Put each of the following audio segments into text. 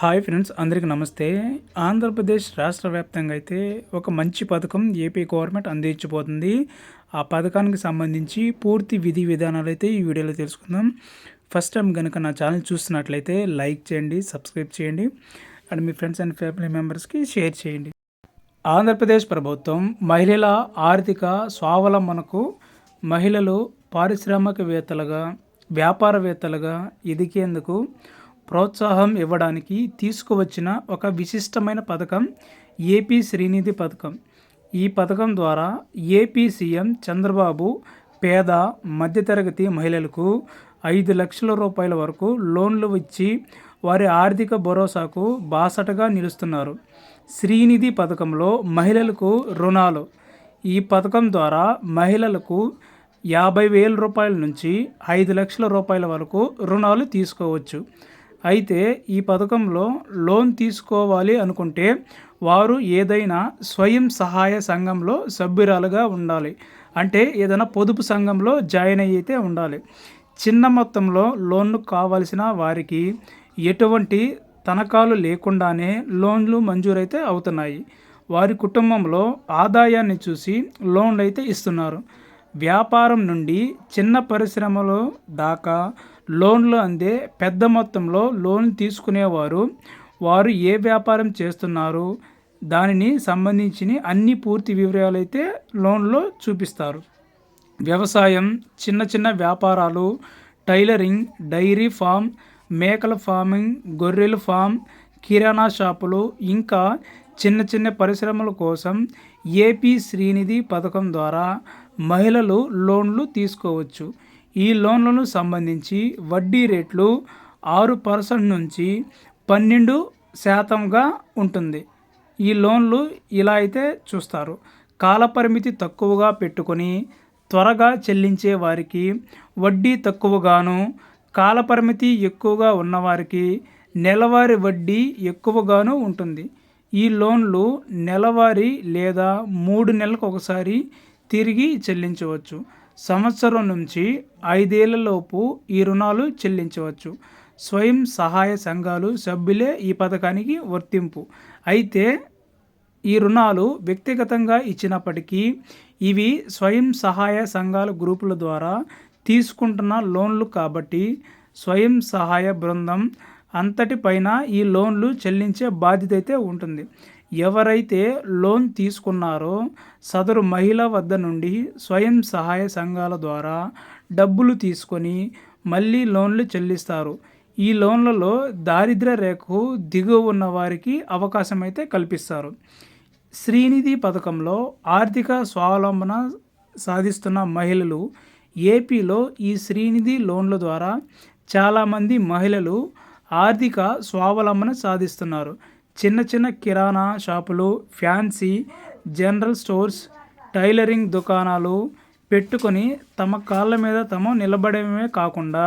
Hi friends అందరికీ నమస్తే. ఆంధ్రప్రదేశ్ రాష్ట్ర వ్యాప్తంగా అయితే ఒక మంచి పథకం ఏపీ గవర్నమెంట్ అందించబోతుంది. ఆ పథకానికి సంబంధించి పూర్తి విధి విధానాలు అయితే ఈ వీడియోలో తెలుసుకుందాం. ఫస్ట్ టైం కనుక నా ఛానల్ చూస్తున్నట్లయితే లైక్ చేయండి సబ్స్క్రైబ్ చేయండి అండ్ మీ ఫ్రెండ్స్ అండ్ ఫ్యామిలీ మెంబర్స్కి షేర్ చేయండి. ఆంధ్రప్రదేశ్ ప్రభుత్వం మహిళల ఆర్థిక స్వావలంబనకు మహిళలు పారిశ్రామికవేత్తలుగా వ్యాపారవేత్తలుగా ఎదిగేందుకు ప్రోత్సాహం ఇవ్వడానికి తీసుకువచ్చిన ఒక విశిష్టమైన పథకం ఏపీ శ్రీనిధి పథకం. ఈ పథకం ద్వారా ఏపీ సీఎం చంద్రబాబు పేద మధ్యతరగతి మహిళలకు ఐదు లక్షల రూపాయల వరకు లోన్లు ఇచ్చి వారి ఆర్థిక భరోసాకు బాసటగా నిలుస్తున్నారు. శ్రీనిధి పథకంలో మహిళలకు రుణాలు. ఈ పథకం ద్వారా మహిళలకు యాభై వేల రూపాయల నుంచి ఐదు లక్షల రూపాయల వరకు రుణాలు తీసుకోవచ్చు. అయితే ఈ పథకంలో లోన్ తీసుకోవాలి అనుకుంటే వారు ఏదైనా స్వయం సహాయ సంఘంలో సభ్యురాలుగా ఉండాలి. అంటే ఏదైనా పొదుపు సంఘంలో జాయిన్ అయితే ఉండాలి. చిన్న మొత్తంలో లోన్లు కావలసిన వారికి ఎటువంటి తనఖాలు లేకుండానే లోన్లు మంజూరైతే అవుతున్నాయి. వారి కుటుంబంలో ఆదాయాన్ని చూసి లోన్లు అయితే ఇస్తున్నారు. వ్యాపారం నుండి చిన్న పరిశ్రమలు దాకా లోన్లు అందే పెద్ద మొత్తంలో లోన్ తీసుకునేవారు. వారు ఏ వ్యాపారం చేస్తున్నారు? దానిని సంబంధించిన అన్ని పూర్తి వివరాలు అయితే లోన్లో చూపిస్తారు. వ్యవసాయం చిన్న చిన్న వ్యాపారాలు టైలరింగ్ డైరీ ఫామ్ మేకల ఫార్మింగ్ గొర్రెల ఫామ్ కిరాణా షాపులు ఇంకా చిన్న చిన్న పరిశ్రమల కోసం ఏపీ శ్రీనిధి పథకం ద్వారా మహిళలు లోన్లు తీసుకోవచ్చు. ఈ లోన్లను సంబంధించి వడ్డీ రేట్లు ఆరు పర్సెంట్ నుంచి పన్నెండు శాతంగా ఉంటుంది. ఈ లోన్లు ఇలా అయితే చూస్తారు. కాలపరిమితి తక్కువగా పెట్టుకొని త్వరగా చెల్లించే వారికి వడ్డీ తక్కువగాను కాలపరిమితి ఎక్కువగా ఉన్నవారికి నెలవారీ వడ్డీ ఎక్కువగాను ఉంటుంది. ఈ లోన్లు నెలవారీ లేదా మూడు నెలలకు ఒకసారి తిరిగి చెల్లించవచ్చు. సంవత్సరం నుంచి ఐదేళ్ళలోపు ఈ రుణాలు చెల్లించవచ్చు. స్వయం సహాయ సంఘాలు సభ్యులే ఈ పథకానికి వర్తింపు. అయితే ఈ రుణాలు వ్యక్తిగతంగా ఇచ్చినప్పటికీ ఇవి స్వయం సహాయ సంఘాల గ్రూపుల ద్వారా తీసుకుంటున్న లోన్లు కాబట్టి స్వయం సహాయ బృందం అంతటిపైన ఈ లోన్లు చెల్లించే బాధ్యత అయితే ఉంటుంది. ఎవరైతే లోన్ తీసుకున్నారో సదరు మహిళ వద్ద నుండి స్వయం సహాయ సంఘాల ద్వారా డబ్బులు తీసుకొని మళ్ళీ లోన్లు చెల్లిస్తారు. ఈ లోన్లలో దారిద్ర రేఖకు దిగువ ఉన్న వారికి అవకాశం అయితే కల్పిస్తారు. శ్రీనిధి పథకంలో ఆర్థిక స్వావలంబన సాధిస్తున్న మహిళలు ఏపీలో ఈ శ్రీనిధి లోన్ల ద్వారా చాలామంది మహిళలు ఆర్థిక స్వావలంబన సాధిస్తున్నారు. చిన్న చిన్న కిరాణా షాపులు ఫ్యాన్సీ జనరల్ స్టోర్స్ టైలరింగ్ దుకాణాలు పెట్టుకొని తమ కాళ్ళ మీద తమ నిలబడమే కాకుండా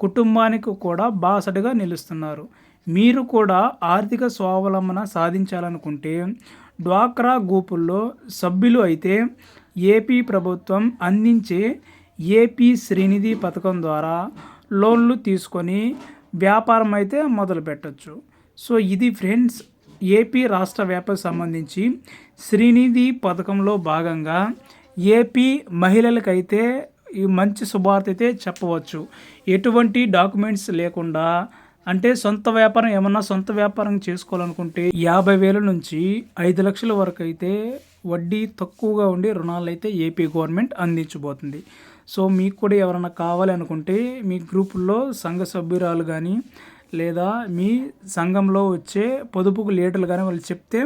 కుటుంబానికి కూడా బాసటగా నిలుస్తున్నారు. మీరు కూడా ఆర్థిక స్వావలంబన సాధించాలనుకుంటే డ్వాక్రా గ్రూపుల్లో సభ్యులు అయితే ఏపీ ప్రభుత్వం అందించే ఏపీ శ్రీనిధి పథకం ద్వారా లోన్లు తీసుకొని వ్యాపారం అయితే మొదలు పెట్టచ్చు సో ఇది ఫ్రెండ్స్ ఏపీ రాష్ట్ర వ్యాపారం సంబంధించి శ్రీనిధి పథకంలో భాగంగా ఏపీ మహిళలకైతే ఈ మంచి శుభార్త అయితే చెప్పవచ్చు. ఎటువంటి డాక్యుమెంట్స్ లేకుండా అంటే సొంత వ్యాపారం ఏమన్నా సొంత వ్యాపారం చేసుకోవాలనుకుంటే యాభై వేల నుంచి ఐదు లక్షల వరకు అయితే వడ్డీ తక్కువగా ఉండి రుణాలు అయితే ఏపీ గవర్నమెంట్ అందించబోతుంది. సో మీకు కూడా ఎవరైనా కావాలి అనుకుంటే మీ గ్రూపుల్లో సంఘ సభ్యురాలు కానీ లేదా మీ సంఘంలో వచ్చే పొదుపుకు లీటర్లు కానీ వాళ్ళు చెప్తే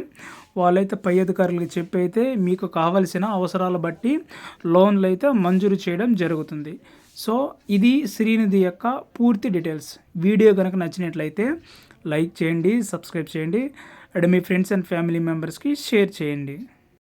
వాళ్ళైతే పై అధికారులకు చెప్పి అయితే మీకు కావలసిన అవసరాల బట్టి లోన్లు అయితే మంజూరు చేయడం జరుగుతుంది. సో ఇది శ్రీనిధి యొక్క పూర్తి డీటెయిల్స్. వీడియో కనుక నచ్చినట్లయితే లైక్ చేయండి సబ్స్క్రైబ్ చేయండి అండ్ మీ ఫ్రెండ్స్ అండ్ ఫ్యామిలీ మెంబర్స్కి షేర్ చేయండి.